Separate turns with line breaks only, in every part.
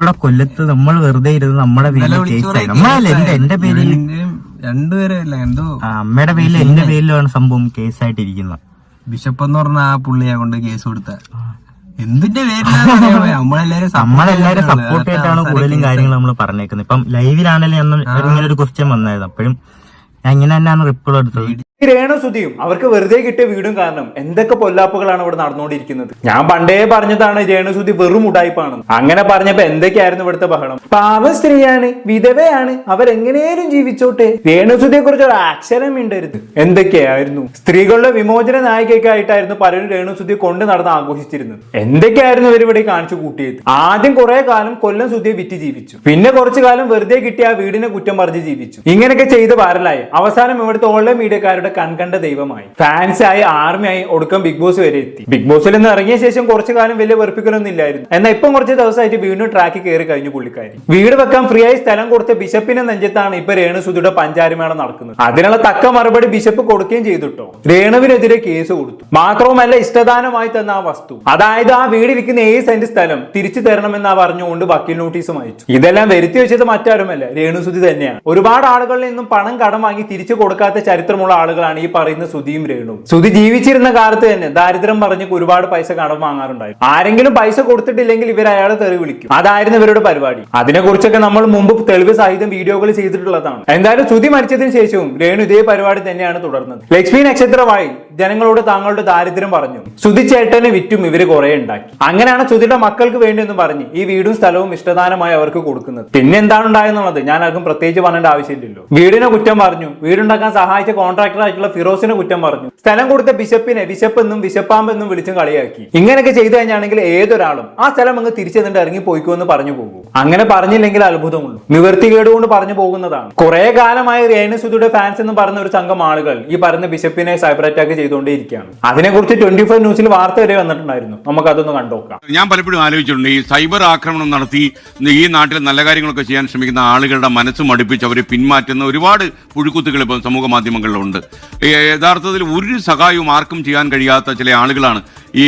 ഇവിടെ കൊല്ലത്ത് നമ്മൾ വെറുതെ ഇരുന്ന് നമ്മുടെ പേരിൽ കേസായി നമ്മളല്ല എന്റെ എന്റെ പേരിൽ
രണ്ടുപേരല്ല? എന്തോ
അമ്മയുടെ പേരിൽ എന്റെ പേരിലാണ് സംഭവം കേസായിട്ടിരിക്കുന്നത്.
ബിഷപ്പ് എന്ന് പറഞ്ഞ ആ പുള്ളിയെ കൊണ്ട് കേസ് കൊടുത്ത. എന്തിന്റെ നമ്മളെല്ലാരും
സപ്പോർട്ട്
ചെയ്തിട്ടാണ്
കൂടുതലും കാര്യങ്ങൾ നമ്മൾ പറഞ്ഞേക്കുന്നത്. ഇപ്പം ലൈവിലാണെങ്കിലും അന്ന് ഇങ്ങനെ ഒരു ക്വസ്റ്റ്യൻ വന്നായിരുന്നു അപ്പോഴും ഞാൻ ഇങ്ങനെ തന്നെയാണ് റിപ്ലൈ എടുത്തത്.
ഈ രേണുസുതിയും അവർക്ക് വെറുതെ കിട്ടിയ വീടും കാരണം എന്തൊക്കെ പൊല്ലാപ്പുകളാണ് ഇവിടെ നടന്നുകൊണ്ടിരിക്കുന്നത്. ഞാൻ പണ്ടേ പറഞ്ഞതാണ് രേണുസുതി വെറും ഉടായ്പാണ് അങ്ങനെ പറഞ്ഞപ്പോ എന്തൊക്കെയായിരുന്നു ഇവിടുത്തെ ബഹളം? പാവ സ്ത്രീയാണ് വിധവയാണ്. അവരെങ്ങനെയും ജീവിച്ചോട്ടെ. രേണുസുതിയെ കുറിച്ച് ഒരു അക്ഷരം മിണ്ടരുത്. എന്തൊക്കെയായിരുന്നു? സ്ത്രീകളുടെ വിമോചന നായികയ്ക്കായിട്ടായിരുന്നു പലരും രേണുസുതിയെ കൊണ്ട് നടന്ന് ആഘോഷിച്ചിരുന്നത്. എന്തൊക്കെയായിരുന്നു ഇവരിവിടെ കാണിച്ചു കൂട്ടിയത്? ആദ്യം കുറെ കാലം കൊല്ലം സുതിയെ വിറ്റ് ജീവിച്ചു. പിന്നെ കുറച്ചു കാലം വെറുതെ കിട്ടിയ ആ വീടിനെ കുറ്റം പറഞ്ഞ് ജീവിച്ചു. ഇങ്ങനെയൊക്കെ ചെയ്ത് വരലായി അവസാനം ഇവിടുത്തെ ഓൺലൈൻ മീഡിയക്കാരുടെ കൺകണ്ട ദൈവമായി. ഫാൻസ് ആയി ഒടുക്കം ബിഗ് ബോസ് വരെ എത്തി. ബിഗ് ബോസിൽ നിന്ന് ഇറങ്ങിയ ശേഷം കുറച്ചു കാലം വലിയ വെറുപ്പിക്കലൊന്നും ഇല്ലായിരുന്നു. എന്നാൽ ഇപ്പം കുറച്ച് ദിവസമായിട്ട് വീണ്ടും ട്രാക്കിൽ കയറി കഴിഞ്ഞു പുള്ളിക്കാരി. വീട് വെക്കാൻ ഫ്രീ ആയി സ്ഥലം കൊടുത്ത ബിഷപ്പിന്റെ നെഞ്ചത്താണ് ഇപ്പൊ രേണുസുതിയുടെ പഞ്ചാരിമേള നടക്കുന്നത്. അതിനുള്ള തക്ക മറുപടി ബിഷപ്പ് കൊടുക്കുകയും ചെയ്തിട്ടോ? രേണുവിനെതിരെ കേസ് കൊടുത്തു. മാത്രവുമല്ല ഇഷ്ടദാനമായി തന്ന ആ വസ്തു. അതായത് ആ വീടിരിക്കുന്ന ഏഴ് സെന്റ് സ്ഥലം തിരിച്ചു തരണമെന്നാ പറഞ്ഞുകൊണ്ട് വക്കീൽ നോട്ടീസും അയച്ചു. ഇതെല്ലാം വരുത്തി വെച്ചത് മറ്റാരുമല്ല രേണുസുതി തന്നെയാണ്. ഒരുപാട് ആളുകളിൽ നിന്നും പണം കടം വാങ്ങി തിരിച്ചു കൊടുക്കാത്ത ചരിത്രമുള്ള ആളുകളാണ് ഈ പറയുന്ന സുധിയും രേണുവും. സുധി ജീവിച്ചിരുന്ന കാലത്ത് തന്നെ ദാരിദ്ര്യം പറഞ്ഞ് ഒരുപാട് പൈസ കടം വാങ്ങാറുണ്ടായിരുന്നു ആരെങ്കിലും പൈസ കൊടുത്തിട്ടില്ലെങ്കിൽ ഇവർ അയാളെ തെറി വിളിക്കും. അതായിരുന്നു ഇവരുടെ പരിപാടി. അതിനെക്കുറിച്ചൊക്കെ നമ്മൾ മുമ്പ് തെളിവ് സഹിതം വീഡിയോകൾ ചെയ്തിട്ടുള്ളതാണ്. എന്തായാലും സുധി മരിച്ചതിന് ശേഷവും രേണു ഇതേ പരിപാടി തന്നെയാണ് തുടർന്നത്. ലക്ഷ്മി നക്ഷത്രമായി ജനങ്ങളോട് താങ്കളുടെ ദാരിദ്ര്യം പറഞ്ഞു. സുധി ചേട്ടനെ വിറ്റും ഇവർ കുറെ ഉണ്ടാക്കി. അങ്ങനെയാണ് സുധിയുടെ മക്കൾക്ക് വേണ്ടി എന്ന് പറഞ്ഞ് ഈ വീടും സ്ഥലവും ഇഷ്ടദാനമായി അവർക്ക് കൊടുക്കുന്നത്. പിന്നെ എന്താണ് ഉണ്ടായെന്നുള്ളത് ഞാൻ ആർക്കും പ്രത്യേകിച്ച് പറയേണ്ട ആവശ്യമില്ലല്ലോ. വീടിനെ കുറ്റം പറഞ്ഞു. വീടുണ്ടാക്കാൻ സഹായിച്ച കോൺട്രാക്ടർ ആയിട്ടുള്ള ഫിറോസിനെ കുറ്റം പറഞ്ഞു. സ്ഥലം കൊടുത്ത ബിഷപ്പിനെ ബിഷപ്പെന്നും ബിഷപ്പാമ്പെന്നും വിളിച്ചും കളിയാക്കി. ഇങ്ങനെയൊക്കെ ചെയ്തു കഴിഞ്ഞാണെങ്കിൽ ഏതൊരാളും ആ സ്ഥലം അങ്ങ് തിരിച്ചെന്നിട്ട് ഇറങ്ങി പോയിക്കോ എന്ന് പറഞ്ഞു പോകും. അങ്ങനെ പറഞ്ഞില്ലെങ്കിൽ അത്ഭുതമുള്ളൂ. നിവൃത്തി കേടുകൊണ്ട് പറഞ്ഞു പോകുന്നതാണ്. കുറെ കാലമായി രേണുസുതിയുടെ ഫാൻസ് എന്ന് പറഞ്ഞ ഒരു സംഘം ആളുകൾ ഈ പറഞ്ഞ ബിഷപ്പിനെ സൈബർ അറ്റാക്ക് ചെയ്തുകൊണ്ടേയിരിക്കുകയാണ്. അതിനെക്കുറിച്ച് ട്വന്റി ഫോർ ന്യൂസിൽ വാർത്ത വരെ വന്നിട്ടുണ്ടായിരുന്നു. നമുക്ക് അതൊന്ന് കണ്ടുനോക്കാം.
ഞാൻ പലപ്പോഴും ആലോചിച്ചിട്ടുണ്ട് ഈ സൈബർ ആക്രമണം നടത്തി ഈ നാട്ടിൽ നല്ല കാര്യങ്ങളൊക്കെ ചെയ്യാൻ ശ്രമിക്കുന്ന ആളുകളുടെ മനസ്സ് മടുപ്പിച്ച് അവരെ പിന്മാറ്റുന്ന ഒരുപാട് പുഴുക്കുത്തുകൾ ഇപ്പോൾ സമൂഹ മാധ്യമങ്ങളിലുണ്ട്. യഥാർത്ഥത്തിൽ ഒരു സഹായവും ആർക്കും ചെയ്യാൻ കഴിയാത്ത ചില ആളുകളാണ് ഈ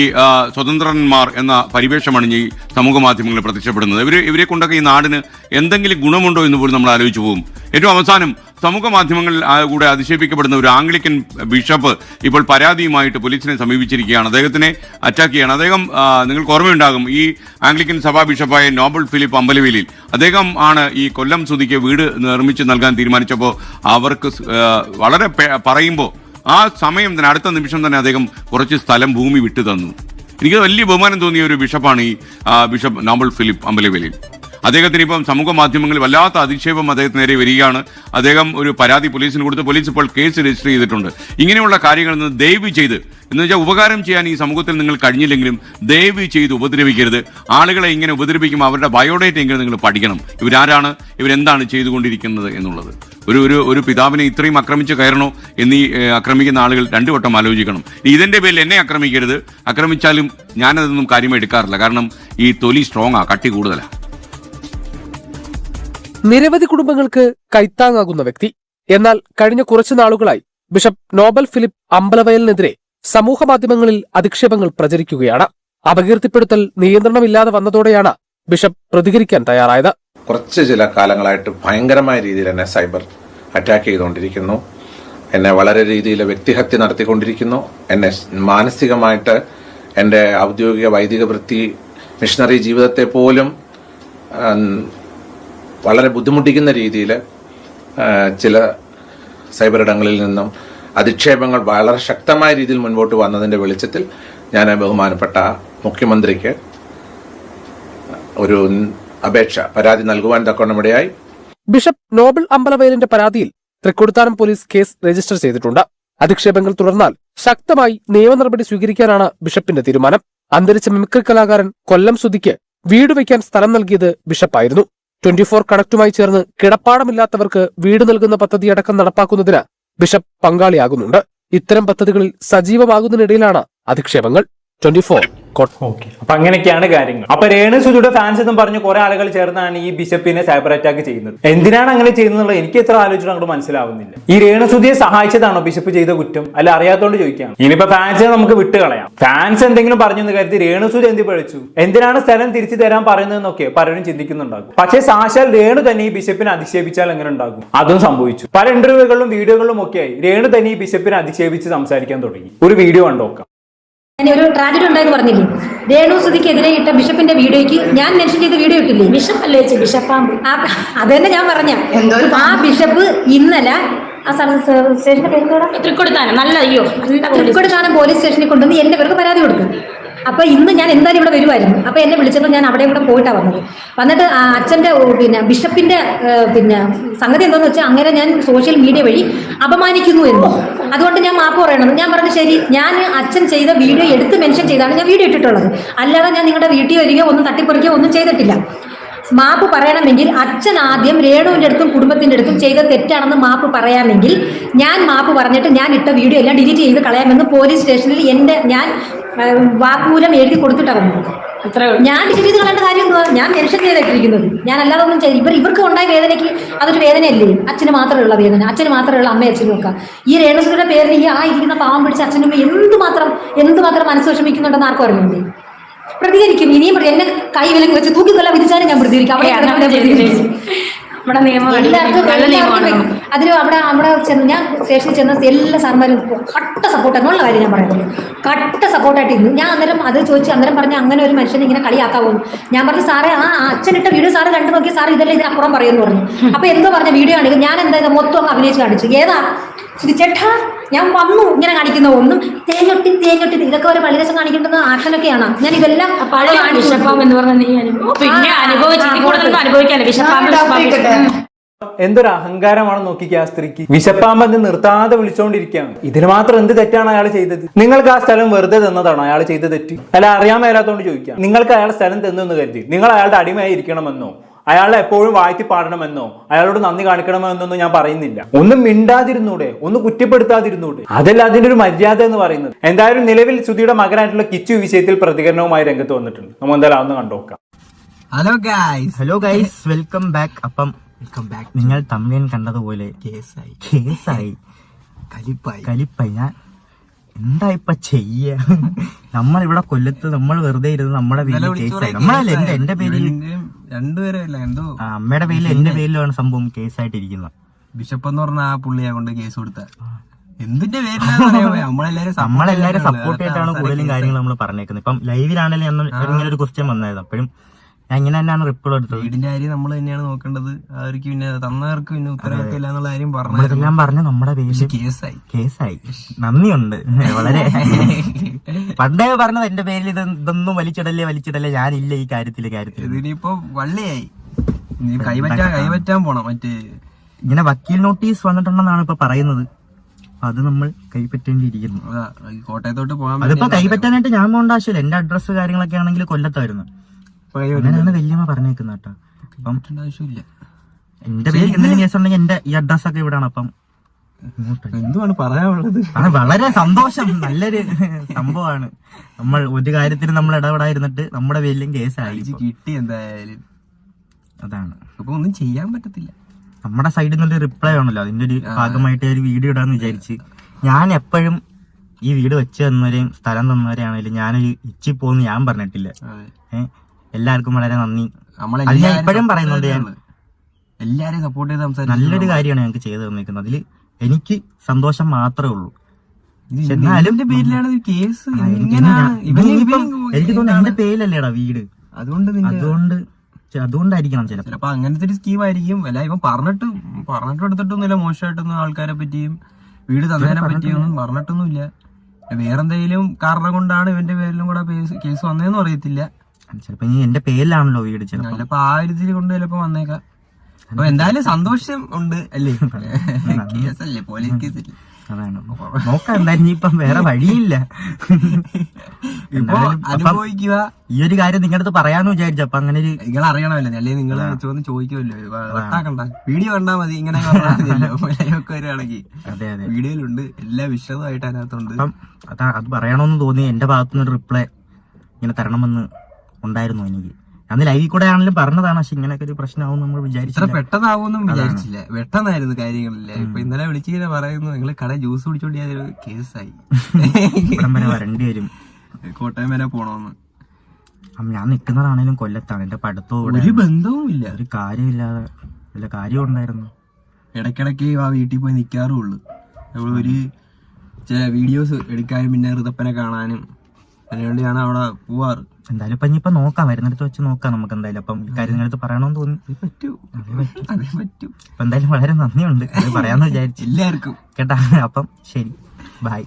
സ്വതന്ത്രന്മാർ എന്ന പരിവേഷമണിഞ്ഞ് ഈ സമൂഹ മാധ്യമങ്ങളിൽ പ്രത്യക്ഷപ്പെടുന്നത്. ഇവർ ഇവരെ കൊണ്ടൊക്കെ ഈ നാടിന് എന്തെങ്കിലും ഗുണമുണ്ടോ എന്ന് പോലും നമ്മൾ ആലോചിച്ചു പോകും. ഏറ്റവും അവസാനം സമൂഹ മാധ്യമങ്ങളിൽ കൂടെ അധിക്ഷേപിക്കപ്പെടുന്ന ഒരു ആംഗ്ലിക്കൻ ബിഷപ്പ് ഇപ്പോൾ പരാതിയുമായിട്ട് പോലീസിനെ സമീപിച്ചിരിക്കുകയാണ്. അദ്ദേഹത്തിനെ അറ്റാക്ക് ചെയ്യാണ്. അദ്ദേഹം നിങ്ങൾക്ക് ഓർമ്മയുണ്ടാകും ഈ ആംഗ്ലിക്കൻ സഭാ ബിഷപ്പായ നോബൽ ഫിലിപ്പ് അമ്പലവേലിൽ അദ്ദേഹം ആണ് ഈ കൊല്ലം സുതിക്ക് വീട് നിർമ്മിച്ച് നൽകാൻ തീരുമാനിച്ചപ്പോൾ അവർക്ക് വളരെ പറയുമ്പോൾ ആ സമയം തന്നെ അടുത്ത നിമിഷം തന്നെ അദ്ദേഹം കുറച്ച് സ്ഥലം ഭൂമി വിട്ടു തന്നു എനിക്ക് വലിയ ബഹുമാനം തോന്നിയ ഒരു ബിഷപ്പാണ് ഈ ബിഷപ്പ് നോബൽ ഫിലിപ്പ് അമ്പലവേലിൽ അദ്ദേഹത്തിന് ഇപ്പം സമൂഹ മാധ്യമങ്ങളിൽ വല്ലാത്ത അധിക്ഷേപം അദ്ദേഹത്തിന് നേരെ വരികയാണ്. അദ്ദേഹം ഒരു പരാതി പോലീസിന് കൊടുത്ത് പോലീസ് ഇപ്പോൾ കേസ് രജിസ്റ്റർ ചെയ്തിട്ടുണ്ട്. ഇങ്ങനെയുള്ള കാര്യങ്ങളിൽ നിന്ന് ദയവ് ചെയ്ത് എന്ന് വെച്ചാൽ ഉപകാരം ചെയ്യാൻ ഈ സമൂഹത്തിൽ നിങ്ങൾ കഴിഞ്ഞില്ലെങ്കിലും ദയവ് ചെയ്ത് ഉപദ്രവിക്കരുത്. ആളുകളെ ഇങ്ങനെ ഉപദ്രവിക്കുമ്പോൾ അവരുടെ ബയോഡേറ്റ എങ്കിലും നിങ്ങൾ പഠിക്കണം. ഇവരാരാണ്? ഇവരെന്താണ് ചെയ്തുകൊണ്ടിരിക്കുന്നത് എന്നുള്ളത്. ഒരു ഒരു ഒരു പിതാവിനെ ഇത്രയും ആക്രമിച്ച് കയറണോ എന്നീ ആക്രമിക്കുന്ന ആളുകൾ രണ്ടു വട്ടം ആലോചിക്കണം. ഇതിന്റെ പേരിൽ എന്നെ ആക്രമിക്കരുത്. ആക്രമിച്ചാലും ഞാനതൊന്നും കാര്യമായി എടുക്കാറില്ല. കാരണം ഈ തൊലി സ്ട്രോങ്ങാണ് കട്ടി കൂടുതലാണ്
നിരവധി കുടുംബങ്ങൾക്ക് കൈത്താങ്ങാകുന്ന വ്യക്തി. എന്നാൽ കഴിഞ്ഞ കുറച്ചു നാളുകളായി ബിഷപ്പ് നോബൽ ഫിലിപ്പ് അമ്പലവയലിനെതിരെ സമൂഹ മാധ്യമങ്ങളിൽ അധിക്ഷേപങ്ങൾ പ്രചരിക്കുകയാണ്. അപകീർത്തിപ്പെടുത്തൽ നിയന്ത്രണമില്ലാതെ വന്നതോടെയാണ് ബിഷപ്പ് പ്രതികരിക്കാൻ തയ്യാറായത്.
കുറച്ച് ചില കാലങ്ങളായിട്ട് ഭയങ്കരമായ രീതിയിൽ എന്നെ സൈബർ അറ്റാക്ക് ചെയ്തുകൊണ്ടിരിക്കുന്നു. എന്നെ വളരെ രീതിയിൽ വ്യക്തിഹത്യ നടത്തിക്കൊണ്ടിരിക്കുന്നു. എന്നെ മാനസികമായിട്ട് എന്റെ ഔദ്യോഗിക വൈദിക വൃത്തി മിഷണറി ജീവിതത്തെ പോലും വളരെ ബുദ്ധിമുട്ടിക്കുന്ന രീതിയിൽ ചില സൈബർ ഇടങ്ങളിൽ നിന്നും അധിക്ഷേപങ്ങൾ വളരെ ശക്തമായ രീതിയിൽ മുൻപോട്ട് വന്നതിന്റെ വെളിച്ചത്തിൽ ഞാൻ ബഹുമാനപ്പെട്ട മുഖ്യമന്ത്രിക്ക് ഒരു അപേക്ഷ പരാതി നൽകുവാൻ തക്കവണ്ണമിടയായി.
ബിഷപ്പ് നോബൽ അമ്പലവയലിന്റെ പരാതിയിൽ തൃക്കൊടുത്താനം പോലീസ് കേസ് രജിസ്റ്റർ ചെയ്തിട്ടുണ്ട്. അധിക്ഷേപങ്ങൾ തുടർന്നാൽ ശക്തമായി നിയമ നടപടി സ്വീകരിക്കാനാണ് ബിഷപ്പിന്റെ തീരുമാനം. അന്തരിച്ച മിമിക്രി കലാകാരൻ കൊല്ലം സുധിക്ക് വീട് വയ്ക്കാൻ സ്ഥലം നൽകിയത് ബിഷപ്പായിരുന്നു. ട്വന്റി ഫോർ കണക്റ്റുമായി ചേർന്ന് കിടപ്പാടമില്ലാത്തവർക്ക് വീട് നൽകുന്ന പദ്ധതി അടക്കം നടപ്പാക്കുന്നതിന് ബിഷപ്പ് പങ്കാളിയാകുന്നുണ്ട്. ഇത്തരം പദ്ധതികളിൽ സജീവമാകുന്നതിനിടയിലാണ് അധിക്ഷേപങ്ങൾ. ട്വന്റി
അപ്പൊ അങ്ങനെയൊക്കെയാണ് കാര്യങ്ങൾ. അപ്പൊ രേണു സുധിയുടെ ഫാൻസ് എന്നും പറഞ്ഞു കുറെ ആളുകൾ ചേർന്നാണ് ഈ ബിഷപ്പിനെ സൈബർ അറ്റാക്ക് ചെയ്യുന്നത്. എന്തിനാണ് അങ്ങനെ ചെയ്യുന്നത് എനിക്ക് എത്ര ആലോചിച്ചു അങ്ങോട്ട് മനസ്സിലാവുന്നില്ല. ഈ രേണു സുധിയെ സഹായിച്ചതാണോ ബിഷപ്പ് ചെയ്ത കുറ്റം? അല്ല അറിയാത്തോണ്ട് ചോദിക്കാം ഇനിയിപ്പോ ഫാൻസിനെ നമുക്ക് വിട്ട് കളയാം ഫാൻസ് എന്തെങ്കിലും പറഞ്ഞു എന്ന് കരുതി രേണു സുധി എന്ത് പഴിച്ചു? എന്തിനാണ് സ്ഥലം തിരിച്ചു തരാൻ പറയുന്നതെന്നൊക്കെ പലരും ചിന്തിക്കുന്നുണ്ടാകും. പക്ഷേ സാക്ഷാൽ രേണു തന്നെ ഈ ബിഷപ്പിനെ അധിക്ഷേപിച്ചാൽ എങ്ങനെ ഉണ്ടാകും? അതും സംഭവിച്ചു. പല ഇന്റർവ്യൂകളിലും വീഡിയോകളിലും ഒക്കെയായി രേണു തന്നെ ഈ ബിഷപ്പിനെ അധിക്ഷേപിച്ച് സംസാരിക്കാൻ തുടങ്ങി. ഒരു വീഡിയോ കണ്ടോക്കാം.
ഒരു ട്രാജഡി ഉണ്ടായെന്ന് പറഞ്ഞില്ലേ? രേണു സുധിക്കെതിരെ ഇട്ട ബിഷപ്പിന്റെ വീഡിയോയ്ക്ക് ഞാൻ മെൻഷൻ ചെയ്ത വീഡിയോ ഇട്ടില്ലേ? ബിഷപ്പ് അല്ലേ ബിഷപ്പാമ്പ് അത് തന്നെ ഞാൻ പറഞ്ഞ. ആ ബിഷപ്പ് ഇന്നലെ ആ സ്റ്റേഷന്റെ പേര്
തൃക്കൊടുത്താനം. നല്ല അയ്യോ തൃക്കൊടുത്താനം പോലീസ്
സ്റ്റേഷനിൽ കൊണ്ടുവന്ന് എന്റെ പേർക്ക് പരാതി കൊടുക്കും. അപ്പൊ ഇന്ന് ഞാൻ എന്തായാലും ഇവിടെ വരുമായിരുന്നു അപ്പൊ എന്നെ വിളിച്ചപ്പോൾ ഞാൻ അവിടെ കൂടെ പോയിട്ടാണ് വന്നത്. വന്നിട്ട് അച്ഛന്റെ പിന്നെ ബിഷപ്പിന്റെ പിന്നെ സംഗതി എന്താന്ന് വെച്ചാൽ അങ്ങനെ ഞാൻ സോഷ്യൽ മീഡിയ വഴി അപമാനിക്കുന്നു എന്ന്. അതുകൊണ്ട് ഞാൻ മാപ്പ് പറയണത്. ഞാൻ പറഞ്ഞു ശരി ഞാൻ അച്ഛൻ ചെയ്ത വീഡിയോ എടുത്ത് മെൻഷൻ ചെയ്താണ് ഞാൻ വീഡിയോ ഇട്ടിട്ടുള്ളത്. അല്ലാതെ ഞാൻ നിങ്ങളുടെ വീട്ടിൽ വരികയോ ഒന്നും തട്ടിപ്പറിക്കുകയോ ഒന്നും ചെയ്തിട്ടില്ല. മാപ്പ് പറയണമെങ്കിൽ അച്ഛൻ ആദ്യം രേണുവിന്റെ അടുത്തും കുടുംബത്തിന്റെ അടുത്തും ചെയ്ത തെറ്റാണെന്ന് മാപ്പ് പറയാമെങ്കിൽ ഞാൻ മാപ്പ് പറഞ്ഞിട്ട് ഞാൻ ഇട്ട വീഡിയോ എല്ലാം ഡിലീറ്റ് ചെയ്ത് കളയാമെന്ന് പോലീസ് സ്റ്റേഷനിൽ എന്റെ ഞാൻ ആ, വാക്മൂലം എഴുതി കൊടുത്തിട്ടാണ്
അത്രേ
ഞാൻ ചെയ്ത് കളയേണ്ട കാര്യം എന്തുവാ? ഞാൻ മെൻഷൻ ചെയ്തിട്ടിരിക്കുന്നത് ഞാൻ അല്ലാതെ ഒന്നും ചെയ്തു ഇവർ ഇവർക്ക് ഉണ്ടായ വേദനയ്ക്ക് അതൊരു വേദനയല്ലേ? അച്ഛന് മാത്രമേ ഉള്ള വേദന. അച്ഛന് മാത്രമേ ഉള്ള അമ്മയും അച്ഛനും ഒക്കെ. ഈ രേണസുരുടെ പേരിൽ ഈ ആ ഇരിക്കുന്ന പാവം പിടിച്ച അച്ഛനും എന്തുമാത്രം എന്തുമാത്രം മനസ്സ് വിഷമിക്കുന്നുണ്ടെന്ന് ആർക്കും അറിയുന്നുണ്ട് പ്രതികരിക്കും. ഇനിയും എന്നെ കൈ വിലക്ക് വെച്ച് തൂക്കിക്കൊല്ല വിധിച്ചാലും ഞാൻ പ്രതികരിക്കും. അവിടെ
നമ്മുടെ നിയമം നല്ല നിയമമാണ്
അവിടെ അവിടെ ചെന്ന് ഞാൻ സ്റ്റേഷനിൽ ചെന്ന എല്ലാ സർമാരും കട്ട സപ്പോർട്ട് എന്നുള്ള കാര്യം ഞാൻ പറയുന്നത് കട്ട സപ്പോർട്ടായിട്ട് ഇരുന്നു. ഞാൻ അന്നേരം അത് ചോദിച്ചു അന്നേരം പറഞ്ഞ അങ്ങനെ ഒരു മനുഷ്യനെ ഇങ്ങനെ കളിയാക്കാവുന്നു ഞാൻ പറഞ്ഞു സാറേ ആ അച്ഛൻ അച്ഛനിട്ട വീഡിയോ സാറ് കണ്ടു നോക്കി സാർ ഇതെല്ലാം ഇതിനപ്പുറം പറയുമെന്ന് പറഞ്ഞു. അപ്പൊ എന്തോ പറഞ്ഞ വീഡിയോ ആണെങ്കിൽ ഞാൻ എന്താ മൊത്തം അങ്ങ് അഭിനയിച്ച് കാണിച്ചു. ഏതാ? ചേട്ടാ? ഞാൻ വന്നു ഇങ്ങനെ കാണിക്കുന്ന ഒന്നും തേഞ്ഞൊട്ടി തേഞ്ഞൊട്ടി ഇതൊക്കെ ഒരു പള്ളിരസം കാണിക്കേണ്ടുന്ന ആക്ഷനൊക്കെയാണ് ഞാൻ ഇതെല്ലാം
പഴയ എന്ന് പറഞ്ഞ നീ അനുഭവം പിന്നെ അനുഭവിച്ചു ഇതിൽ അനുഭവിക്കാല്ലേ ബിഷപ്പാമ്പ് ബിഷപ്പാമ്പ്
എന്തൊരു അഹങ്കാരമാണ് നോക്കിക്കുക ആ സ്ത്രീക്ക്? വിശപ്പാമ്പെന്ന് നിർത്താതെ വിളിച്ചോണ്ടിരിക്കുകയാണ്. ഇതിന് മാത്രം എന്ത് തെറ്റാണ് അയാൾ ചെയ്തത്? നിങ്ങൾക്ക് ആ സ്ഥലം വെറുതെ തന്നതാണോ? അയാൾ ചെയ്ത തെറ്റ്? അല്ല അറിയാൻ മേലാത്തോണ്ട് ചോദിക്കാം നിങ്ങൾക്ക് അയാൾ സ്ഥലം തന്നു എന്ന് കരുതി. നിങ്ങൾ അയാളുടെ അടിമയായി ഇരിക്കണമെന്നോ അയാളെ എപ്പോഴും വാഴ്ത്തി പാടണമെന്നോ അയാളോട് നന്ദി കാണിക്കണമെന്നൊന്നും ഞാൻ പറയുന്നില്ല. ഒന്നും മിണ്ടാതിരുന്നൂടെ ഒന്ന് കുറ്റപ്പെടുത്താതിരുന്നൂടെ. അതല്ല അതിന്റെ ഒരു മര്യാദ എന്ന് പറയുന്നത്. എന്തായാലും നിലവിൽ സുധിയുടെ മകനായിട്ടുള്ള കിച്ചു വിഷയത്തിൽ പ്രതികരണവുമായി രംഗത്ത് വന്നിട്ടുണ്ട്. നമ്മൾ എന്തായാലും അതൊന്ന് കണ്ടോക്കാം
hello guys
hello guys welcome back അപ്പം
വെൽക്കം ബാക്ക്
നിങ്ങൾ തമ്മിൽ കണ്ടതുപോലെ
കേസായി.
കേസായി.
കലിപ്പായി.
കലിപ്പായി. ഞാൻ എന്താ ഇപ്പൊ ചെയ്യ? നമ്മൾ ഇവിടെ കൊല്ലത്ത് നമ്മൾ വെറുതെ ഇരുന്ന് നമ്മുടെ പേരിൽ കേസായി. നമ്മളല്ല എന്റെ. എന്റെ പേരിൽ
രണ്ടുപേരല്ല എന്തോ
അമ്മയുടെ പേരിൽ എന്റെ പേരിലാണ് സംഭവം കേസായിട്ടിരിക്കുന്നത്.
ബിഷപ്പ് എന്ന് പറഞ്ഞ ആ പുള്ളിയെ കൊണ്ട് കേസ് കൊടുത്ത. എന്തിന്റെ? നമ്മളെല്ലാരും
നമ്മളെല്ലാരും സപ്പോർട്ട് ചെയ്തിട്ടാണ് കൂടുതലും കാര്യങ്ങൾ നമ്മൾ പറഞ്ഞേക്കുന്നത്. ഇപ്പം ലൈവിലാണെങ്കിലും ഇങ്ങനെ ഒരു ക്വസ്റ്റ്യൻ വന്നായിരുന്നു അപ്പോഴും ഞാൻ ഇങ്ങനെ തന്നെയാണ് റിപ്ലൈ എടുത്തത്.
വീടിന്റെ കാര്യം നമ്മൾ തന്നെയാണ് നോക്കേണ്ടത്. അവർക്ക് പിന്നെ തന്നവർക്ക് പിന്നെ ഉത്തരവാദിത്തം എന്നുള്ള കാര്യം പറഞ്ഞു
നമ്മളെല്ലാം പറഞ്ഞ് നമ്മുടെ പേര്
കേസായി.
കേസായി. നന്ദിയുണ്ട്. വളരെ പണ്ടേ പറഞ്ഞത് എന്റെ പേരിൽ ഇത് ഇതൊന്നും വലിച്ചിടല്ലേ വലിച്ചിടല്ലേ. ഞാനില്ല ഈ കാര്യത്തിൽ കാര്യത്തിൽ
ഇതിനിപ്പോ വള്ളിയായി. കൈപറ്റാൻ കൈപറ്റാൻ പോണം. മറ്റേ
ഇങ്ങനെ വക്കീൽ നോട്ടീസ് വന്നിട്ടുണ്ടെന്നാണ് ഇപ്പൊ പറയുന്നത്. അത് നമ്മൾ കൈപ്പറ്റേണ്ടിയിരിക്കുന്നു.
കോട്ടയത്തോട്ട് പോകാൻ
അതിപ്പോ കൈപ്പറ്റാനായിട്ട് ഞാൻ പോകേണ്ട ആവശ്യമില്ല. എന്റെ അഡ്രസ്സ് കാര്യങ്ങളൊക്കെ ആണെങ്കിൽ കൊല്ലത്തായിരുന്നു. അങ്ങനെയാണ് വല്യമ്മ പറഞ്ഞേക്കുന്നത് കേട്ടോ. അപ്പം
ആവശ്യമില്ല.
എന്റെ പേര് എന്തെങ്കിലും കേസ് ഉണ്ടെങ്കിൽ എന്റെ ഈ അഡ്രസ് ഒക്കെ ഇവിടാണ്. അപ്പം
എന്തുവാണ് പറയാനുള്ളത്?
വളരെ സന്തോഷം. നല്ലൊരു സംഭവമാണ്. നമ്മൾ ഒരു കാര്യത്തിന് നമ്മൾ ഇടപെടാതിരുന്നിട്ട് നമ്മുടെ പേരിലും കേസായി
കിട്ടി എന്തായാലും.
അതാണ്.
അപ്പൊ ഒന്നും ചെയ്യാൻ പറ്റത്തില്ല.
നമ്മുടെ സൈഡിൽ നിന്നൊരു റിപ്ലൈ ആണല്ലോ അതിന്റെ ഒരു ഭാഗമായിട്ട് ഒരു വീഡിയോ ഇടാന്ന് വിചാരിച്ച്. ഞാൻ എപ്പോഴും ഈ വീട് വെച്ച് തന്നവരെയും സ്ഥലം തന്നവരെയാണെങ്കിലും ഞാനൊരു ഇച്ചി പോന്ന് ഞാൻ പറഞ്ഞിട്ടില്ല. ഏഹ് എല്ലാവർക്കും വളരെ നന്ദി. അത് ഞാൻ ഇപ്പോഴും പറയുന്നുണ്ട് ഞാൻ.
എല്ലാരും സപ്പോർട്ട് ചെയ്ത് സംസാരിക്കും
നല്ലൊരു കാര്യമാണ് ഞങ്ങൾക്ക് ചെയ്തു തന്നിരിക്കുന്നത്. അതിൽ എനിക്ക് സന്തോഷം മാത്രമേ ഉള്ളൂ. എന്നാലും
പേരിലാണ് കേസ്?
എനിക്ക് തോന്നുന്നു? എന്റെ പേരിലല്ലേടാ വീട്.
അതുകൊണ്ട്
അതുകൊണ്ട് അതുകൊണ്ടായിരിക്കണം ചിലപ്പോ.
അങ്ങനത്തെ ഒരു സ്കീം ആയിരിക്കും. അല്ല ഇവൻ പറഞ്ഞിട്ട് പറഞ്ഞിട്ട് എടുത്തിട്ടൊന്നുമില്ല മോശമായിട്ടൊന്നും ആൾക്കാരെ പറ്റിയും. വീട് തന്നതിനെ പറ്റിയൊന്നും പറഞ്ഞിട്ടൊന്നുമില്ല. വേറെന്തെങ്കിലും കാരണം കൊണ്ടാണ് ഇവന്റെ പേരിലും കൂടെ കേസ് വന്നതെന്നും അറിയത്തില്ല.
ചിലപ്പോ ഇനി എന്റെ പേരിലാണല്ലോ വീട് ചിലപ്പോ.
ആ ഒരു ഇതിൽ കൊണ്ട് ചിലപ്പോ വന്നേക്കാം. അപ്പൊ എന്തായാലും സന്തോഷം ഉണ്ട് അല്ലേ? കേസല്ലേ പോലീസ് കേസല്ലേ
അതാണ്. നോക്കാം എന്തായാലും ഇനിയിപ്പം വേറെ വഴിയില്ല.
ഇപ്പൊ അനുഭവിക്കുക.
ഈ ഒരു കാര്യം നിങ്ങളുടെ അടുത്ത് പറയാന്ന് വിചാരിച്ചു. അപ്പൊ അങ്ങനെ ഒരു
നിങ്ങൾ അറിയണമല്ലോ അല്ലെങ്കിൽ നിങ്ങൾ ചോദിച്ച് ചോദിക്കുമല്ലോ. വെട്ടാക്കണ്ട വീഡിയോ കണ്ടാ മതി ഇങ്ങനെ ഒക്കെ വരികയാണെങ്കിൽ
അതെ അതെ.
വീഡിയോയിലുണ്ട്. എല്ലാ വിശദമായിട്ട് അതിനകത്തുണ്ട്.
അപ്പം അത് പറയണമെന്ന് തോന്നി എന്റെ ഭാഗത്തുനിന്ന് റിപ്ലൈ ഇങ്ങനെ തരണമെന്ന് ഉണ്ടായിരുന്നു എനിക്ക്. അന്ന് ലൈവിൽ കൂടെ ആണെങ്കിലും പറഞ്ഞതാണ് പക്ഷെ ഇങ്ങനെയൊക്കെ ഒരു പ്രശ്നമാവും നമ്മൾ
ഇത്ര
വിചാരിച്ചില്ല
പെട്ടെന്നാവുമെന്നും വിചാരിച്ചില്ല. പെട്ടെന്നായിരുന്നു കാര്യങ്ങളില്ല? ഇപ്പൊ ഇന്നലെ വിളിച്ചിങ്ങനെ പറയുന്നു നിങ്ങൾ കട ജ്യൂസ് കുടിച്ചോണ്ടി അതൊരു കേസായി.
ഇവിടം വരെ വരേണ്ടി വരും.
കോട്ടയം വരെ പോണോന്ന്.
ഞാൻ നിൽക്കുന്നതാണേലും കൊല്ലത്താണ്. എന്റെ പഠിത്തവും
ഒരു ബന്ധവും ഇല്ല
ഒരു കാര്യമില്ലാതെ വല്ല കാര്യം ഉണ്ടായിരുന്നു.
ഇടയ്ക്കിടയ്ക്ക് ആ വീട്ടിൽ പോയി നിൽക്കാറുള്ളൂ നമ്മൾ ഒരു ചില വീഡിയോസ് എടുക്കാനും പിന്നെ ഋതപ്പനെ കാണാനും അതിനുവേണ്ടിയാണ് അവിടെ പോവാറ്.
എന്തായാലും ഇപ്പൊ ഇനിയിപ്പോ നോക്കാം. വരുന്നിടത്ത് വെച്ച് നോക്കാം നമുക്ക് എന്തായാലും. അപ്പം കാര്യം നിങ്ങളുടെ അടുത്ത് പറയണമെന്ന് തോന്നി.
പറ്റൂ. അതേ പറ്റൂ.
അപ്പൊ എന്തായാലും വളരെ നന്ദിയുണ്ട്. അത് പറയാന്ന് വിചാരിച്ചു.
എല്ലാവർക്കും.
കേട്ടാ? അപ്പം ശരി. ബൈ.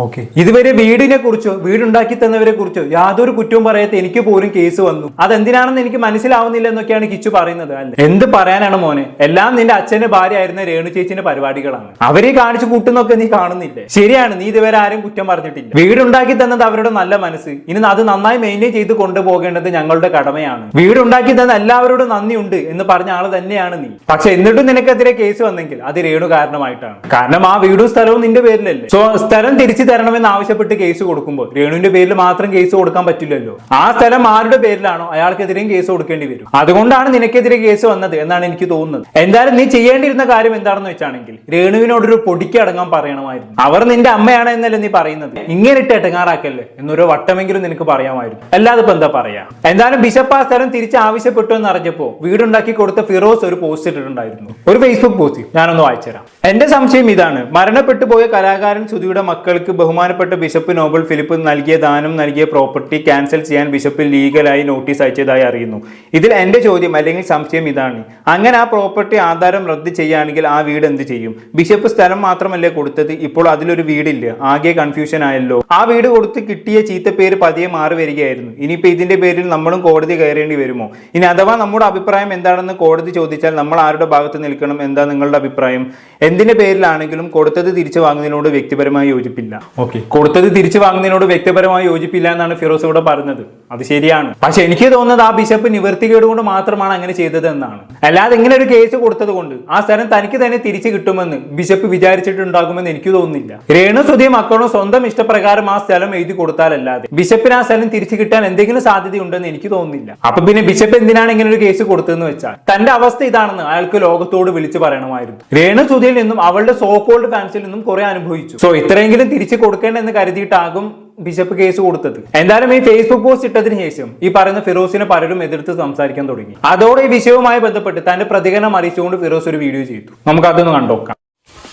ഓക്കെ. ഇതുവരെ വീടിനെ കുറിച്ചോ വീടുണ്ടാക്കി തന്നവരെ കുറിച്ചോ യാതൊരു കുറ്റവും പറയാത്ത എനിക്ക് പോലും കേസ് വന്നു. അതെന്തിനാണെന്ന് എനിക്ക് മനസ്സിലാവുന്നില്ല എന്നൊക്കെയാണ് കിച്ചു പറയുന്നത് അല്ലെ? എന്ത് പറയാനാണ് മോനെ? എല്ലാം നിന്റെ അച്ഛന്റെ ഭാര്യ ആയിരുന്ന രേണു ചേച്ചിന്റെ പരിപാടികളാണ്. അവരെ കാണിച്ചു കൂട്ടുന്നൊക്കെ നീ കാണുന്നില്ലേ? ശരിയാണ് നീ ഇതുവരെ ആരും കുറ്റം പറഞ്ഞിട്ടില്ല. വീടുണ്ടാക്കി തന്നത് അവരുടെ നല്ല മനസ്സ്. ഇനി അത് നന്നായി മെയിന്റെയിൻ ചെയ്ത് കൊണ്ടുപോകേണ്ടത് ഞങ്ങളുടെ കടമയാണ്. വീടുണ്ടാക്കി തന്ന എല്ലാവരോടും നന്ദിയുണ്ട് എന്ന് പറഞ്ഞ ആൾ തന്നെയാണ് നീ. പക്ഷെ എന്നിട്ടും നിനക്കെതിരെ കേസ് വന്നെങ്കിൽ അത് രേണു കാരണമായിട്ടാണ്. കാരണം ആ വീടും സ്ഥലവും നിന്റെ പേരിലല്ലേ? സോ സ്ഥലം തിരിച്ചു തരണമെന്ന് ആവശ്യപ്പെട്ട് കേസ് കൊടുക്കുമ്പോൾ രേണുവിന്റെ പേരിൽ മാത്രം കേസ് കൊടുക്കാൻ പറ്റില്ലല്ലോ. ആ സ്ഥലം ആരുടെ പേരിലാണോ അയാൾക്കെതിരെയും കേസ് കൊടുക്കേണ്ടി വരും. അതുകൊണ്ടാണ് നിനക്കെതിരെ കേസ് വന്നത് എന്നാണ് എനിക്ക് തോന്നുന്നത്. എന്തായാലും നീ ചെയ്യേണ്ടിയിരുന്ന കാര്യം എന്താണെന്ന് വെച്ചാണെങ്കിൽ രേണുവിനോടൊരു പൊടിക്ക് അടങ്ങാൻ പറയണമായിരുന്നു. അവർ നിന്റെ അമ്മയാണ് എന്നല്ലേ നീ പറയുന്നത്. ഇങ്ങനെ ഇട്ട് എട്ടങ്ങാറാക്കല്ലേ എന്നൊരു വട്ടമെങ്കിലും നിനക്ക് പറയാമായിരുന്നു. അല്ലാതെ ഇപ്പൊ എന്താ പറയാ? എന്തായാലും ബിഷപ്പ് ആ സ്ഥലം തിരിച്ച് ആവശ്യപ്പെട്ടു എന്ന് അറിഞ്ഞപ്പോ വീടുണ്ടാക്കി കൊടുത്ത ഫിറോസ് ഒരു പോസ്റ്റ് ഇട്ടിട്ടുണ്ടായിരുന്നു. ഒരു ഫേസ്ബുക്ക് പോസ്റ്റ് ഞാനൊന്ന് വായിച്ചുതരാം. എന്റെ സംശയം ഇതാണ്. മരണപ്പെട്ടു പോയ കലാകാരൻ സുധിയുടെ മക്കൾക്ക് ബഹുമാനപ്പെട്ട ബിഷപ്പ് നോബൽ ഫിലിപ്പ് നൽകിയ ദാനം നൽകിയ പ്രോപ്പർട്ടി ക്യാൻസൽ ചെയ്യാൻ ബിഷപ്പ് ലീഗലായി നോട്ടീസ് അയച്ചതായി അറിയുന്നു. ഇതിൽ എന്റെ ചോദ്യം അല്ലെങ്കിൽ സംശയം ഇതാണ്. അങ്ങനെ ആ പ്രോപ്പർട്ടി ആധാരം റദ്ദ് ചെയ്യുകയാണെങ്കിൽ ആ വീട് എന്ത് ചെയ്യും? ബിഷപ്പ് സ്ഥലം മാത്രമല്ലേ കൊടുത്തത്? ഇപ്പോൾ അതിലൊരു വീടില്ല. ആകെ കൺഫ്യൂഷൻ ആയല്ലോ. ആ വീട് കൊടുത്ത് കിട്ടിയ ചീത്ത പേര് പതിയെ മാറി വരികയായിരുന്നു. ഇനിയിപ്പോ ഇതിന്റെ പേരിൽ നമ്മളും കോടതി കയറേണ്ടി വരുമോ? ഇനി അഥവാ നമ്മുടെ അഭിപ്രായം എന്താണെന്ന് കോടതി ചോദിച്ചാൽ നമ്മൾ ആരുടെ ഭാഗത്ത് നിൽക്കണം? എന്താ നിങ്ങളുടെ അഭിപ്രായം? എന്തിന്റെ പേരിലാണെങ്കിലും കൊടുത്തത് തിരിച്ചു വാങ്ങുന്നതിനോട് വ്യക്തിപരമായി യോജിപ്പില്ല. ഓക്കെ. കൊടുത്തത് തിരിച്ചു വാങ്ങുന്നതിനോട് വ്യക്തിപരമായി യോജിപ്പില്ല എന്നാണ് ഫിറോസ് ഇവിടെ പറഞ്ഞത്. അത് ശരിയാണ്. പക്ഷെ എനിക്ക് തോന്നുന്നത് ആ ബിഷപ്പ് നിവർത്തികേട് കൊണ്ട് മാത്രമാണ് അങ്ങനെ ചെയ്തത് എന്നാണ്. അല്ലാതെ ഇങ്ങനെ ഒരു കേസ് കൊടുത്തത് കൊണ്ട് ആ സ്ഥലം തനിക്ക് തന്നെ തിരിച്ചു കിട്ടുമെന്ന് ബിഷപ്പ് വിചാരിച്ചിട്ടുണ്ടാകുമെന്ന് എനിക്ക് തോന്നുന്നില്ല. രേണു സുധി മക്കളും സ്വന്തം ഇഷ്ടപ്രകാരം ആ സ്ഥലം എഴുതി കൊടുത്താലല്ലാതെ ബിഷപ്പിന് ആ സ്ഥലം തിരിച്ചു കിട്ടാൻ എന്തെങ്കിലും സാധ്യതയുണ്ടെന്ന് എനിക്ക് തോന്നുന്നില്ല. അപ്പൊ പിന്നെ ബിഷപ്പ് എന്തിനാണ് ഇങ്ങനെ ഒരു കേസ് കൊടുത്തതെന്ന് വെച്ചാൽ തന്റെ അവസ്ഥ ഇതാണെന്ന് അയാൾക്ക് ലോകത്തോട് വിളിച്ചു പറയണമായിരുന്നു. രേണു സുധിയിൽ നിന്നും അവളുടെ സോ കോൾഡ് ഫാൻസിൽ നിന്നും കുറെ അനുഭവിച്ചു. സോ ഇത്രയെങ്കിലും തിരിച്ചു കൊടുക്കേണ്ടെന്ന് കരുതിയിട്ടാകും ബിഷപ്പ് കേസ് കൊടുത്തത്. എന്തായാലും ഈ ഫേസ്ബുക്ക് പോസ്റ്റ് ഇട്ടതിന് ശേഷം ഈ പറയുന്ന ഫിറോസിനെ പലരും എതിർത്ത് സംസാരിക്കാൻ തുടങ്ങി. അതോടെ ഈ വിഷയവുമായി ബന്ധപ്പെട്ട് തന്റെ പ്രതികരണം അറിയിച്ചുകൊണ്ട് ഫിറോസ് ഒരു വീഡിയോ ചെയ്തു. നമുക്ക് അതൊന്ന് കണ്ടോക്കാം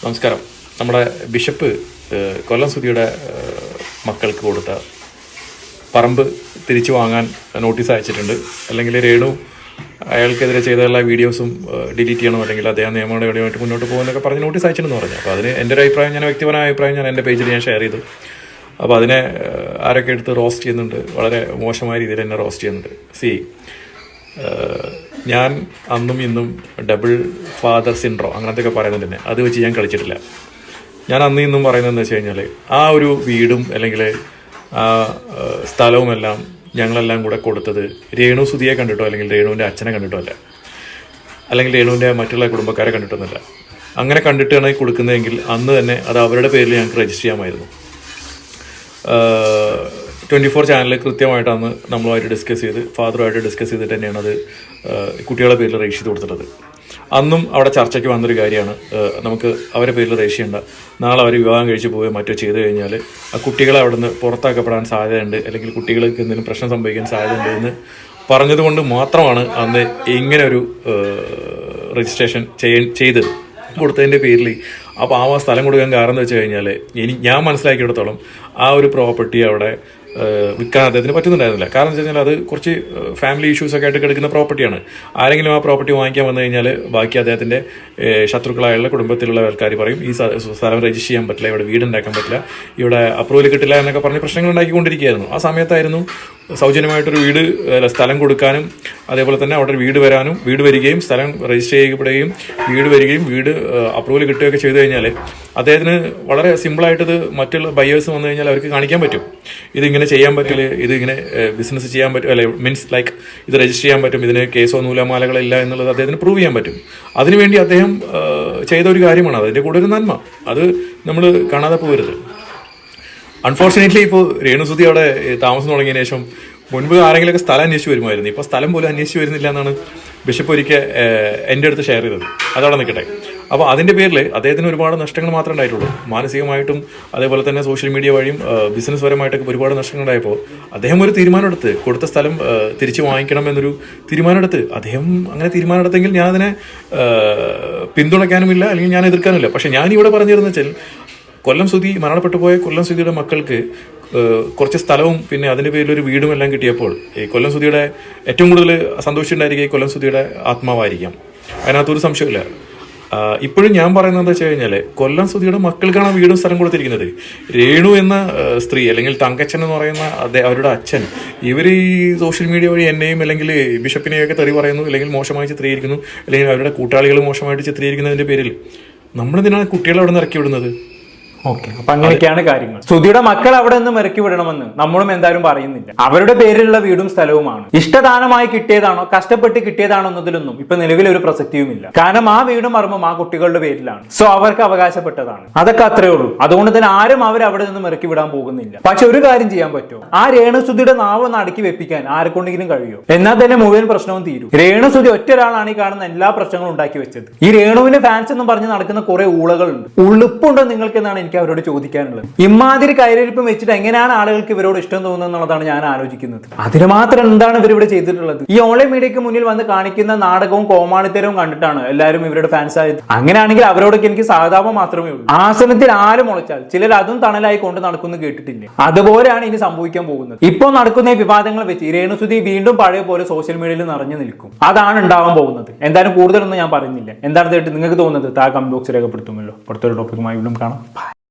നമസ്കാരം. നമ്മുടെ ബിഷപ്പ് കൊല്ലം സുധിയുടെ മക്കൾക്ക് കൊടുത്ത പറമ്പ് തിരിച്ചു വാങ്ങാൻ നോട്ടീസ് അയച്ചിട്ടുണ്ട്. അല്ലെങ്കിൽ രേണു അയാൾക്കെതിരെ ചെയ്ത എല്ലാ വീഡിയോസും ഡിലീറ്റ് ചെയ്യണം അല്ലെങ്കിൽ അദ്ദേഹം നിയമനടപടിയുമായിട്ട് മുന്നോട്ട് പോകുന്നൊക്കെ പറഞ്ഞ് നോട്ടീസ് അയച്ചെന്ന് പറഞ്ഞു. അപ്പോൾ അതിന് എന്റെ ഒരു അഭിപ്രായം ഞാൻ വ്യക്തിപരമായ അഭിപ്രായം ഞാൻ എന്റെ പേജിൽ ഞാൻ ഷെയർ ചെയ്തു. അപ്പോൾ അതിനെ ആരൊക്കെ എടുത്ത് റോസ്റ്റ് ചെയ്യുന്നുണ്ട് വളരെ മോശമായ രീതിയിൽ എന്നെ റോസ്റ്റ് ചെയ്യുന്നുണ്ട്. സി ഞാൻ അന്നും ഇന്നും ഡബിൾ ഫാദർ സിൻഡ്രോ അങ്ങനത്തെയൊക്കെ പറയുന്നത് തന്നെ. അത് വെച്ച് ഞാൻ കളിച്ചിട്ടില്ല. ഞാൻ അന്നും ഇന്നും പറയുന്നതെന്ന് വെച്ച് കഴിഞ്ഞാൽ ആ ഒരു വീടും അല്ലെങ്കിൽ ആ സ്ഥലവുമെല്ലാം ഞങ്ങളെല്ലാം കൂടെ കൊടുത്തത് രേണു സുധിയെ കണ്ടിട്ടോ? അല്ലെങ്കിൽ രേണുവിന്റെ അച്ഛനെ കണ്ടിട്ടോ അല്ല? അല്ലെങ്കിൽ രേണുവിന്റെ മറ്റുള്ള കുടുംബക്കാരെ കണ്ടിട്ടൊന്നുമില്ല. അങ്ങനെ കണ്ടിട്ടാണ് കൊടുക്കുന്നതെങ്കിൽ അന്ന് തന്നെ അത് അവരുടെ പേരിൽ ഞങ്ങൾക്ക് രജിസ്റ്റർ ചെയ്യാമായിരുന്നു. ട്വന്റി ഫോർ ചാനലിൽ കൃത്യമായിട്ടാണ് നമ്മളുമായിട്ട് ഡിസ്കസ് ചെയ്ത് ഫാദറുമായിട്ട് ഡിസ്കസ് ചെയ്തിട്ട് തന്നെയാണ് അത് കുട്ടികളുടെ പേരിൽ ചെയ്ത് കൊടുത്തിട്ടുള്ളത്. അന്നും അവിടെ ചർച്ചയ്ക്ക് വന്നൊരു കാര്യമാണ് നമുക്ക് അവരെ പേരിൽ ചെയ്യേണ്ട. നാളെ അവർ വിവാഹം കഴിച്ച് പോവുകയോ മറ്റോ ചെയ്തു കഴിഞ്ഞാൽ ആ കുട്ടികളെ അവിടെ നിന്ന് പുറത്താക്കപ്പെടാൻ സാധ്യതയുണ്ട് അല്ലെങ്കിൽ കുട്ടികൾക്ക് എന്തെങ്കിലും പ്രശ്നം സംഭവിക്കാൻ സാധ്യതയുണ്ട് എന്ന് പറഞ്ഞതുകൊണ്ട് മാത്രമാണ് അന്ന് ഇങ്ങനെ ഒരു രജിസ്ട്രേഷൻ ചെയ്തത്. കൊടുത്തതിന്റെ പേരിൽ അപ്പോൾ ആ സ്ഥലം കൊടുക്കാൻ കാരണം എന്ന് വെച്ച് കഴിഞ്ഞാൽ ഇനി ഞാൻ മനസ്സിലാക്കിയിടത്തോളം ആ ഒരു പ്രോപ്പർട്ടി അവിടെ വിൽക്കാൻ അദ്ദേഹത്തിന് പറ്റുന്നുണ്ടായിരുന്നില്ല. കാരണം വെച്ച് കഴിഞ്ഞാൽ അത് കുറച്ച് ഫാമിലി ഇഷ്യൂസൊക്കെ ആയിട്ട് കിടക്കുന്ന പ്രോപ്പർട്ടിയാണ് ആരെങ്കിലും ആ പ്രോപ്പർട്ടി വാങ്ങിക്കാൻ വന്നു കഴിഞ്ഞാൽ ബാക്കി അദ്ദേഹത്തിന്റെ ശത്രുക്കളായുള്ള കുടുംബത്തിലുള്ള ആൾക്കാർ പറയും ഈ സ്ഥ- സ്ഥലം രജിസ്റ്റർ ചെയ്യാൻ പറ്റില്ല ഇവിടെ വീട് ഉണ്ടാക്കാൻ പറ്റില്ല ഇവിടെ അപ്രൂവൽ കിട്ടില്ല എന്നൊക്കെ പറഞ്ഞ് പ്രശ്നങ്ങൾ ഉണ്ടാക്കിക്കൊണ്ടിരിക്കുകയായിരുന്നു. ആ സമയത്തായിരുന്നു സൗജന്യമായിട്ടൊരു വീട് സ്ഥലം കൊടുക്കാനും അതേപോലെ തന്നെ അവിടെ ഒരു വീട് വരാനും വീട് വരികയും സ്ഥലം രജിസ്റ്റർ ചെയ്യപ്പെടുകയും വീട് വരികയും വീട് അപ്രൂവൽ കിട്ടുകയൊക്കെ ചെയ്തു കഴിഞ്ഞാൽ അദ്ദേഹത്തിന് വളരെ സിമ്പിളായിട്ടത് മറ്റുള്ള ബയേഴ്സ് വന്നു കഴിഞ്ഞാൽ അവർക്ക് കാണിക്കാൻ പറ്റും. ഇതിങ്ങനെ ചെയ്യാൻ പറ്റില്ല? ഇതിങ്ങനെ ബിസിനസ് ചെയ്യാൻ പറ്റും അല്ലെ മീൻസ് ലൈക്ക് ഇത് രജിസ്റ്റർ ചെയ്യാൻ പറ്റും ഇതിന് കേസോ നൂലമാലകളില്ല എന്നുള്ളത് അദ്ദേഹത്തിന് പ്രൂവ് ചെയ്യാൻ പറ്റും. അതിനുവേണ്ടി അദ്ദേഹം ചെയ്ത ഒരു കാര്യമാണ് അതിന്റെ കൂടെ ഒരു നന്മ. അത് നമ്മൾ കാണാതെ പോകരുത്. അൺഫോർച്ചുനേറ്റ്ലി ഇപ്പോൾ രേണുസുതി അവിടെ താമസം തുടങ്ങിയ ശേഷം മുൻപ് ആരെങ്കിലുമൊക്കെ സ്ഥലം അന്വേഷിച്ച് വരുമായിരുന്നു. ഇപ്പോൾ സ്ഥലം പോലും അന്വേഷിച്ച് വരുന്നില്ല എന്നാണ് ബിഷപ്പ് ഒരിക്കൽ എന്റെ അടുത്ത് ഷെയർ ചെയ്തത്. അതവിടെ നിൽക്കട്ടെ. അപ്പോൾ അതിന്റെ പേരിൽ അദ്ദേഹത്തിന് ഒരുപാട് നഷ്ടങ്ങൾ മാത്രമേ ഉണ്ടായിട്ടുള്ളൂ. മാനസികമായിട്ടും അതേപോലെ തന്നെ സോഷ്യൽ മീഡിയ വഴിയും ബിസിനസ് പരമായിട്ടൊക്കെ ഒരുപാട് നഷ്ടങ്ങൾ ഉണ്ടായപ്പോൾ അദ്ദേഹം ഒരു തീരുമാനമെടുത്ത് കൊടുത്ത സ്ഥലം തിരിച്ചു വാങ്ങിക്കണം എന്നൊരു തീരുമാനമെടുത്ത് അദ്ദേഹം അങ്ങനെ തീരുമാനമെടുത്തെങ്കിൽ ഞാനതിനെ പിന്തുണയ്ക്കാനുമില്ല അല്ലെങ്കിൽ ഞാൻ എതിർക്കാനുമില്ല. പക്ഷേ ഞാൻ ഇവിടെ പറഞ്ഞിരുന്ന വെച്ചാൽ കൊല്ലം സുധി മരണപ്പെട്ടു പോയ കൊല്ലം സുധിയുടെ മക്കൾക്ക് കുറച്ച് സ്ഥലവും പിന്നെ അതിന്റെ പേരിൽ ഒരു വീടും എല്ലാം കിട്ടിയപ്പോൾ ഈ കൊല്ലം സുധിയുടെ ഏറ്റവും കൂടുതൽ സന്തോഷിച്ചിട്ടുണ്ടായിരിക്കും ഈ കൊല്ലം സുധിയുടെ ആത്മാവായിരിക്കാം. അതിനകത്തൊരു സംശയമില്ല ഇപ്പോഴും ഞാൻ പറയുന്നത് എന്താ വെച്ച് കഴിഞ്ഞാൽ കൊല്ലം സുധിയുടെ മക്കൾക്കാണ് വീടും സ്ഥലം കൊടുത്തിരിക്കുന്നത്. രേണു എന്ന സ്ത്രീ അല്ലെങ്കിൽ തങ്കച്ചൻ എന്ന് പറയുന്ന അദ്ദേഹം അവരുടെ അച്ഛൻ ഇവർ ഈ സോഷ്യൽ മീഡിയ വഴി എന്നെയും അല്ലെങ്കിൽ ബിഷപ്പിനെയൊക്കെ തെറി പറയുന്നു അല്ലെങ്കിൽ മോശമായി ചിത്രീകരിക്കുന്നു അല്ലെങ്കിൽ അവരുടെ കൂട്ടാളികൾ മോശമായിട്ട് ചിത്രീകരിക്കുന്നതിന്റെ പേരിൽ നമ്മളെന്തിനാണ് കുട്ടികളെ അവിടെ നിന്ന് ഇറക്കി വിടുന്നത്?
ഓക്കെ അപ്പൊ അങ്ങനെയൊക്കെയാണ് കാര്യങ്ങൾ. സ്തുതിയുടെ മക്കൾ അവിടെ നിന്ന് ഇറക്കി വിടണമെന്ന് നമ്മളും എന്തായാലും പറയുന്നില്ല. അവരുടെ പേരിലുള്ള വീടും സ്ഥലവുമാണ്. ഇഷ്ടദാനമായി കിട്ടിയതാണോ കഷ്ടപ്പെട്ട് കിട്ടിയതാണോ എന്നതിലൊന്നും ഇപ്പൊ നിലവിൽ ഒരു പ്രസക്തിയുമില്ല. കാരണം ആ വീടും മർമ്മം ആ കുട്ടികളുടെ പേരിലാണ്. സോ അവർക്ക് അവകാശപ്പെട്ടതാണ്. അതൊക്കെ അത്രേ ഉള്ളൂ. അതുകൊണ്ട് തന്നെ ആരും അവർ അവിടെ നിന്നും ഇറക്കി വിടാൻ പോകുന്നില്ല. പക്ഷെ ഒരു കാര്യം ചെയ്യാൻ പറ്റുമോ? ആ രേണുസുതിയുടെ നാവ് ഒന്ന് അടക്കി വെപ്പിക്കാൻ ആരെക്കൊണ്ടെങ്കിലും കഴിയോ? എന്നാൽ തന്നെ മുഴുവൻ പ്രശ്നവും തീരും. രേണുസുതി ഒറ്റ ഒരാളാണ് ഈ കാണുന്ന എല്ലാ പ്രശ്നങ്ങളും ഉണ്ടാക്കി വെച്ചത്. ഈ രേണുവിന്റെ ഫാൻസ് എന്ന് പറഞ്ഞ് നടക്കുന്ന കുറെ ഊളകളുണ്ട്. ഉളുപ്പുണ്ടോ നിങ്ങൾക്ക് എന്നാണ് എനിക്ക് അവരോട് ചോദിക്കാനുള്ളത്. ഇമാതിരി കയറിയിരിപ്പം വെച്ചിട്ട് എങ്ങനെയാണ് ആളുകൾക്ക് ഇവരോട് ഇഷ്ടം തോന്നുന്നത് എന്നുള്ളതാണ് ഞാൻ ആലോചിക്കുന്നത്. അതിന് മാത്രം എന്താണ് ഇവരിവിടെ ചെയ്തിട്ടുള്ളത്? ഈ ഓൺലൈൻ മീഡിയക്ക് മുന്നിൽ വന്ന് കാണിക്കുന്ന നാടകവും കോമാളിത്തരവും കണ്ടിട്ടാണ് എല്ലാവരും ഇവരുടെ ഫാൻസ് ആയത്. അങ്ങനെയാണെങ്കിൽ അവരോടൊക്കെ എനിക്ക് സഹതാപം മാത്രമേ ഉള്ളൂ. ആസനത്തിൽ ആര് മുളച്ചാൽ ചിലർ അതും തണലായി കൊണ്ട് നടക്കുന്നു കേട്ടിട്ടില്ലേ? അതുപോലെയാണ് ഇനി സംഭവിക്കാൻ പോകുന്നത്. ഇപ്പോൾ നടക്കുന്ന ഈ വിവാദങ്ങൾ വെച്ച് രേണുസുതി വീണ്ടും പഴയ പോലെ സോഷ്യൽ മീഡിയയിൽ നിറഞ്ഞു നിൽക്കും. അതാണ് ഉണ്ടാവാൻ പോകുന്നത്. എന്തായാലും കൂടുതലൊന്നും ഞാൻ പറയുന്നില്ല. എന്താണ് നിങ്ങൾക്ക് തോന്നുന്നത്? താ കമന്റ് ബോക്സ് രേഖപ്പെടുത്തുമല്ലോ. അടുത്തൊരു ടോപ്പിക്കുമായി വീണ്ടും കാണാം.